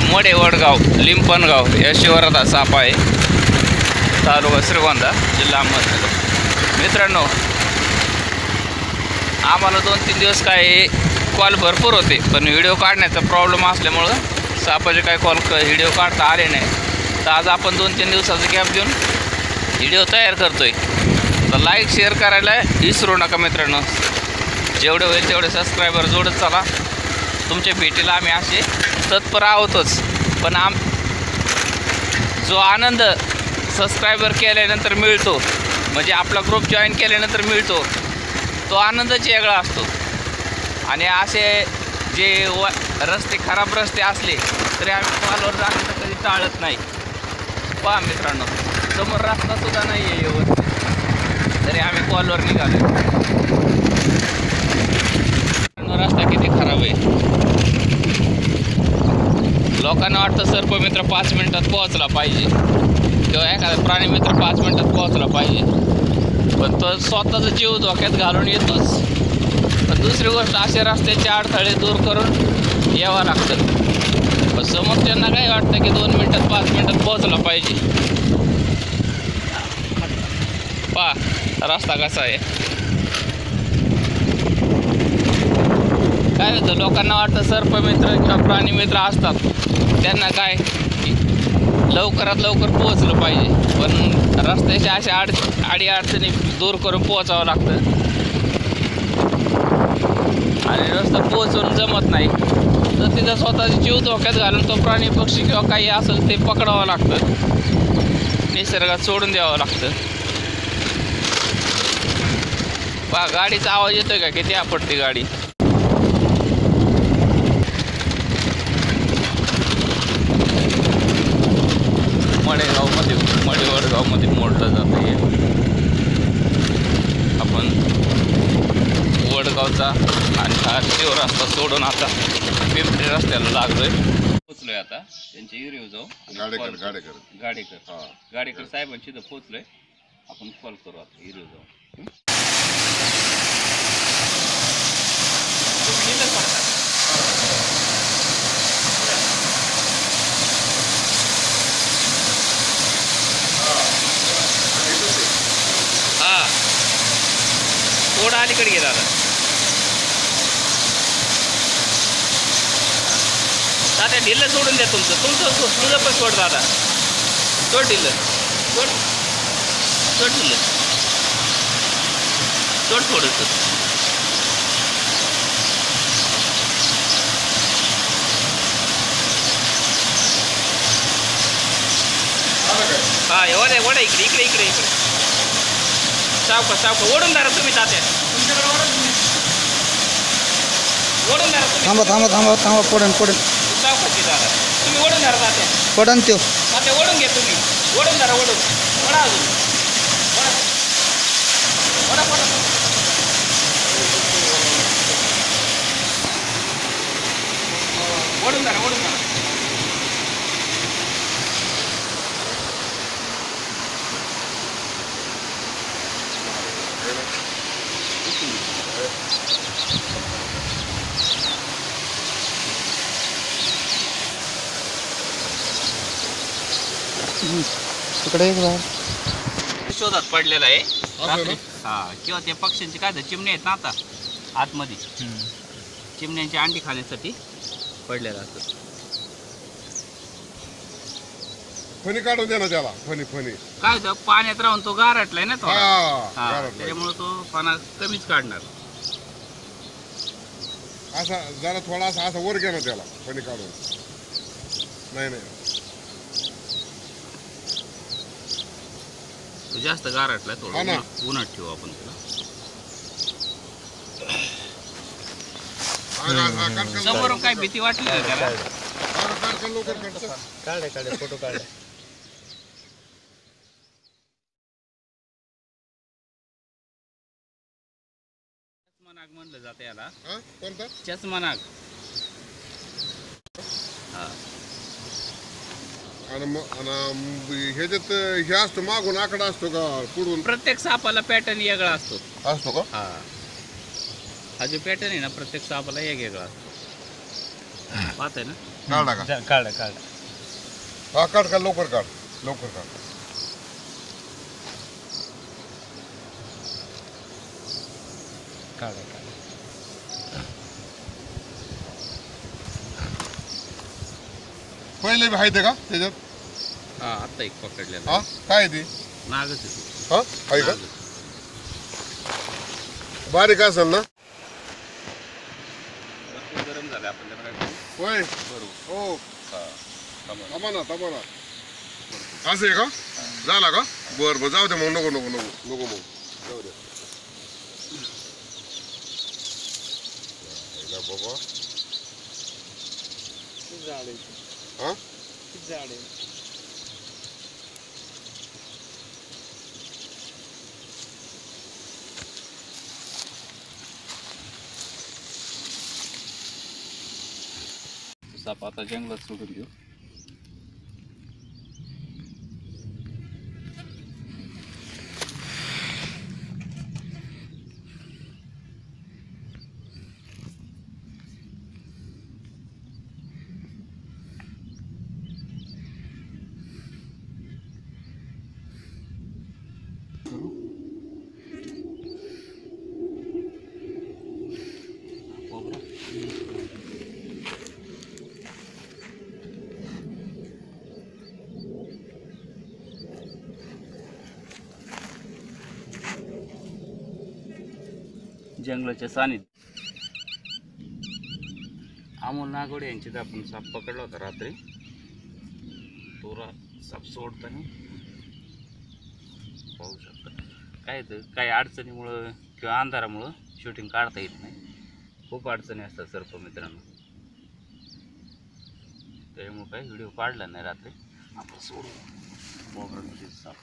मोडे वडगाव लिंपणगाव या शिवारात साप आहे. तालुका श्रीगोंदा जिल्हा अहमदनगर. मित्रांनो आम्हाला दोन तीन दिवस काय कॉल भरपूर होते पण व्हिडिओ काढण्याचा प्रॉब्लेम असल्यामुळं सापाचे काय कॉल व्हिडिओ काढता आले नाही. तर आज आपण दोन तीन दिवसाचा गॅप देऊन व्हिडिओ तयार करतो आहे तर लाईक शेअर करायला विसरू नका मित्रांनो. जेवढे होईल तेवढे सबस्क्रायबर जोडत चला. तुमच्या भेटीला आम्ही असे तत्पर आहोतच पण आम जो आनंद सबस्क्रायबर केल्यानंतर मिळतो म्हणजे आपला ग्रुप जॉईन केल्यानंतर मिळतो तो आनंदच वेगळा असतो. आणि असे जे व रस्ते खराब रस्ते असले तरी आम्ही कॉलवर जाणं कधी टाळत नाही. पहा मित्रांनो समोर रस्तासुद्धा नाही आहे व्यवस्थित. तरी आम्ही कॉलवर निघालो मित्रांनो, रस्ता किती खराब आहे लोकांना वाटतं सर्पमित्र पाच मिनटात पोहोचला पाहिजे. किंवा एखादा प्राणी मित्र पाच मिनटात पोहोचला पाहिजे. पण तो स्वतःचा जीव धोक्यात घालून येतोच. पण दुसरी गोष्ट असे रस्त्याचे अडथळे दूर करून यावं लागतं. पण समोरच्यांना काय वाटतं की दोन मिनटात पाच मिनटात पोहोचला पाहिजे. पा रस्ता कसा आहे. काय होतं लोकांना वाटतं सर्पमित्र किंवा प्राणीमित्र असतात. त्यांना काय? लवकरात लवकर पोहोचलं पाहिजे. पण रस्त्याच्या अशा अड आडी अडचणी दूर करून पोहोचावं लागतं. आणि रस्ता पोहोचून जमत नाही. तर तिथं स्वतःचा जीव धोक्यात घालून तो प्राणी पक्षी किंवा काही असेल ते पकडावं लागतं. निसर्गात सोडून द्यावं लागतं. पहा गाडीचा आवाज येतोय का? किती आपटते गाडी? मडेगावमध्ये मडे वडगावमध्ये मोडलं जातं हे. आपण वडगावचा आणि हा शिव रस्ता सोडून आता पिंपरी रस्त्याला लागलोय. पोचलोय आता. त्यांची हिरीव जाऊ गाडेकर गाडेकर. गाडेकर. हा. गाडेकर साहेबांची इथं पोचलोय आपण कॉल करू आता हिरीव जाऊ हं? तुम्ही इथंच पडता. हा थोडं अलीकडे घे दादा दादा ढिल्लं सोडून द्या तुमचं तुमचं सो- तुझं पण सोड दादा सोड ढिल्लं सोड सोड ढिल्लं सोड थोडंसं हा एवढं एवढं इकडे इकडे इकडे इकडे सावका सावका ओढून धरा तुम्ही तात्या ओढून धरा तुम्ही थांबा थांबा थांबा थांबा पडन पडन सावकाची दादा तुम्ही ओढून धरा तात्या पडन त्यो तात्या ओढून घ्या तुम्ही ओढून धरा ओढून ओढा अजून ओढा ओढा ओढा ओढून धरा ओढून धरा तिकडे एक बाहेर. शोधात पडलेला आहे. रात्री. हा किंवा त्या पक्ष्यांची काय झालं, चिमण्या आहेत ना आता आतमध्ये. चिमण्यांची अंडी खाण्यासाठी पडलेला असतो. फणी काढून दे ना त्याला फणी फणी. काय होतं? पाण्यात राहून तो गारटलाय ना थोडा. हा हा गारटलं. त्याच्यामुळे तो पाना कमीच काढणार. असा जरा थोडासा असा वर घे ना त्याला फणी काढून. नाही नाही. तो जास्त गारटलाय हा थोडं ना. उन्हात- उन्हात ठेवू आपण त्याला. समोरून काय भीती वाटली का त्याला. काढ, काढ, फोटो काढे. चष्मानाग म्हणलं जातं याला. हा चष्मानाग आणि मग आणि ह्याच्यात हे असतो मागून आकडा असतो का पुढून? प्रत्येक सापाला पॅटर्न वेगळा असतो. असतो का? हा. हा जो पॅटर्न आहे ना प्रत्येक सापाला एक वेगळा असतो. पाहताय ना? काढला का? काढ काढ. हा काढ काढ लवकर काढ लवकर काढ काढ. काढ. पहिले बी आहे का त्याच्यात? हा आत्ता एक पकडलेला हा? काय आहे ते? नागच आहे. हा? आहे का? बारीक असेल ना? गरम झालं आपण त्याला काय करू? होय? बरोबर हो. हा थांबा. थांबा ना थांबा ना. असं आहे का? झाला का? बर बर. जाऊ दे मग. नको नको नको. नको मग जाऊ दे. बाबा. झाड आहे हा झाड आहे साप आता जंगलात सोडून देऊ जंगलाच्या सानिध्यात. अमोल नागोडे यांच्यात आपण साप पकडला होता रात्री. तोरा साप सोडताना पाहू शकता. काय तर काही अडचणीमुळं किंवा अंधारामुळं शूटिंग काढता येत नाही. खूप अडचणी असतात सर्प मित्रांनो. त्यामुळं काही व्हिडिओ काढला नाही रात्री. आपण सोडू. मोबाईलमध्ये साप.